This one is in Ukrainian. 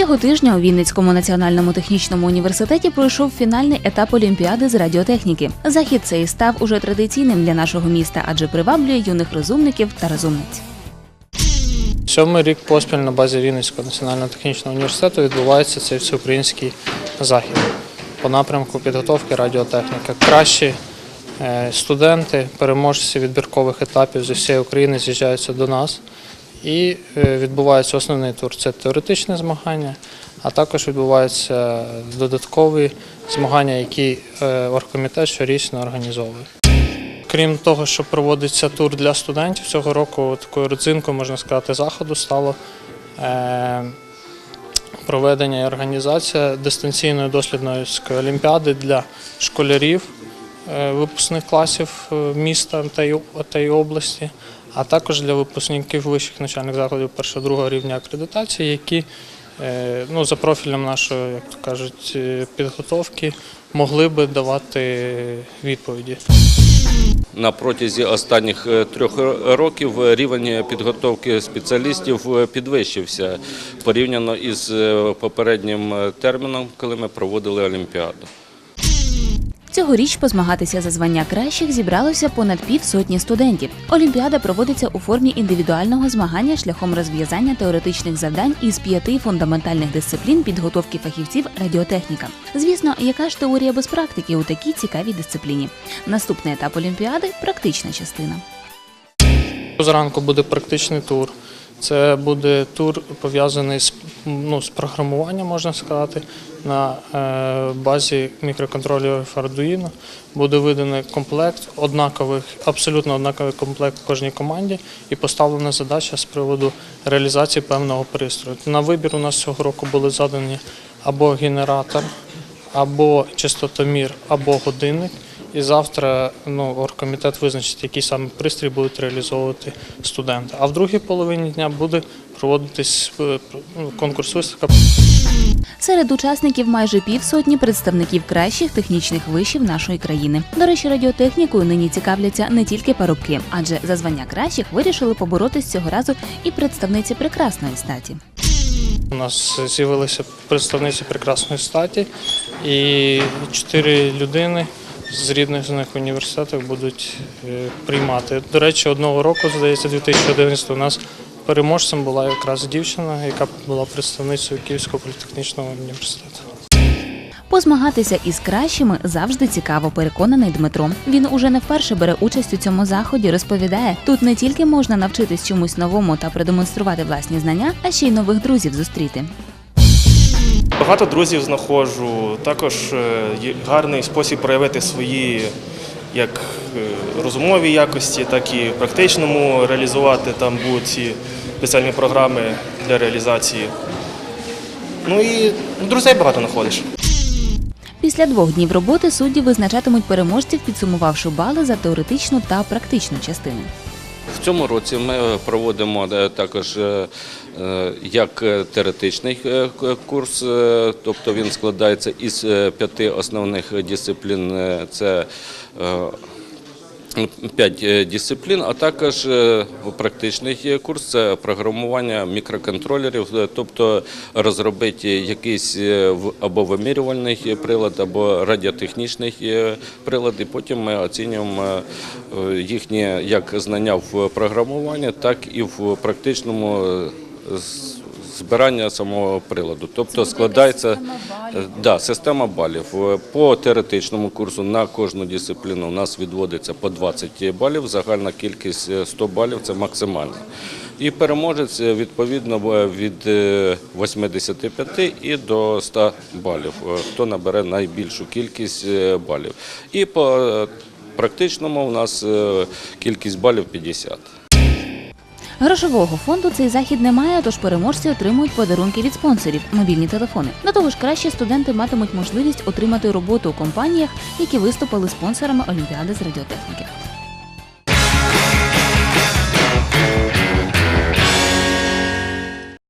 Цього тижня у Вінницькому національному технічному університеті пройшов фінальний етап Олімпіади з радіотехніки. Захід цей став уже традиційним для нашого міста, адже приваблює юних розумників та розумниць. Сьомий рік поспіль на базі Вінницького національного технічного університету відбувається цей всеукраїнський захід по напрямку підготовки радіотехніки. Кращі е, студенти, переможці відбіркових етапів зі всієї України з'їжджаються до нас. І е, відбувається основний тур це теоретичне змагання, а також відбуваються додаткові змагання, які е, оргкомітет щорічно організовує. Крім того, що проводиться тур для студентів, цього року такою родзинкою, можна сказати, заходу стало е, проведення і організація дистанційної дослідної олімпіади для школярів випускних класів міста та та й області, а також для випускників вищих навчальних закладів першого-другого рівня акредитації, які е, ну, за профілем нашої, як то кажуть, е, підготовки могли би давати відповіді. На протязі останніх е, трьох років рівень підготовки спеціалістів підвищився порівняно із попереднім терміном, коли ми проводили Олімпіаду. Цьогоріч позмагатися за звання кращих зібралося понад півсотні студентів. Олімпіада проводиться у формі індивідуального змагання шляхом розв'язання теоретичних завдань із п'яти фундаментальних дисциплін підготовки фахівців радіотехніка. Звісно, яка ж теорія без практики у такій цікавій дисципліні? Наступний етап Олімпіади практична частина. Зранку буде практичний тур. Це буде тур пов'язаний з, ну, з програмуванням, можна сказати. На е, базі мікроконтролерів Arduino буде виданий комплект однакових, абсолютно однаковий комплект кожній команді і поставлена задача з приводу реалізації певного пристрою. На вибір у нас цього року були задані або генератор, або частотомір, або годинник. І завтра ну, оргкомітет визначить, який саме пристрій будуть реалізовувати студенти. А в другій половині дня буде проводитись е, ну, конкурс виставка. Серед учасників майже півсотні представників кращих технічних вишів нашої країни. До речі, радіотехнікою нині цікавляться не тільки парубки, адже за звання кращих вирішили поборотись цього разу і представниці прекрасної статі. У нас з'явилися представниці прекрасної статі, і чотири людини з рідних з них університетів будуть е, приймати. До речі, одного року, здається, 2011 у нас переможцем була якраз дівчина, яка була представницею Київського політехнічного університету. Позмагатися із кращими завжди цікаво, переконаний Дмитро. Він уже не вперше бере участь у цьому заході. Розповідає, тут не тільки можна навчитись чомусь новому та продемонструвати власні знання, а ще й нових друзів зустріти. Багато друзів знаходжу. Також е, гарний спосіб проявити свої як е, розумові якості, так і практичному реалізувати там будуть ці спеціальні програми для реалізації. Ну і друзей багато знаходиш. Після двох днів роботи судді визначатимуть переможців, підсумувавши бали за теоретичну та практичну частини. Цьому році ми проводимо е, також е, е, як е, теоретичний е, курс, е, тобто він складається із е, п'яти основних дисциплін. Е, Це е, П'ять е, дисциплін, а також е, практичний курс це програмування мікроконтролерів, е, тобто розробити якийсь або вимірювальний прилад, або радіотехнічний прилад, і потім ми оцінюємо їхні як знання в програмуванні, так і в практичному збирання самого приладу. Тобто складається е, да, система балів. Е, По теоретичному курсу на кожну дисципліну у нас відводиться по 20 балів. Загальна кількість е, 100 балів це максимальна. І переможець е, відповідно е, від е, 85 і до 100 балів. е, Хто набере найбільшу кількість е, балів. І по е, практичному у нас е, кількість балів 50. Грошового фонду цей захід не має, тож переможці отримують подарунки від спонсорів мобільні телефони. До того ж, краще студенти матимуть можливість отримати роботу у компаніях, які виступили спонсорами Олімпіади з радіотехніки.